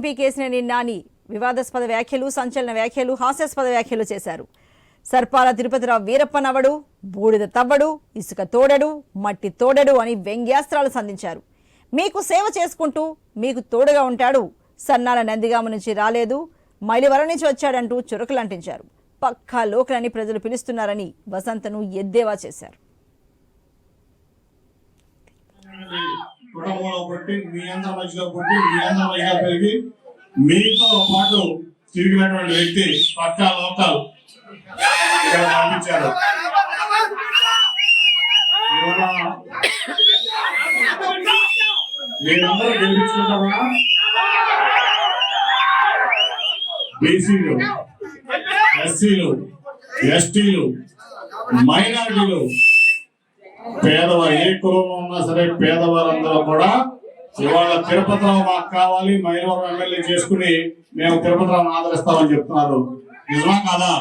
MP Kesineni Nani వివాదాస్పద వ్యాఖ్యలు సంచలన వ్యాఖ్యలు హాస్యాస్పద వ్యాఖ్యలు చేశారు. సర్పాల తిరుపతిరావు వీరప్పనవ్వడు బూడిద తవ్వడు ఇసుక తోడడు మట్టి తోడడు అని వ్యంగ్యాస్త్రాలు సంధించారు. మీకు సేవ చేసుకుంటూ మీకు తోడుగా ఉంటాడు. సన్నాల నందిగామ నుంచి రాలేదు. మైలివరం నుంచి వచ్చాడంటూ చురకలంటించారు. పక్కా లోకలని ప్రజలు పిలుస్తున్నారని వసంతను ఎద్దేవా చేశారు. పుట్టి మీ అందరి మధ్యలో పుట్టి మీ అందరి మధ్యగా పెరిగి మీతో పాటు తిరిగినటువంటి వ్యక్తి పక్కా లోకల్. ఇక్కడ పంపించారు. మీరందరూ గెలిపించుకుంటారా? బీసీలు ఎస్సీలు ఎస్టీలు మైనారిటీలు పేదవారు ఏ కులంలో ఉన్నా సరే పేదవారందరూ కూడా ఇవాళ తిరుపతిరావు మాకు కావాలి మైలవరం ఎమ్మెల్యే చేసుకుని మేము తిరుపతిరావుని ఆదరిస్తామని చెప్తున్నారు. నిజమా కాదా?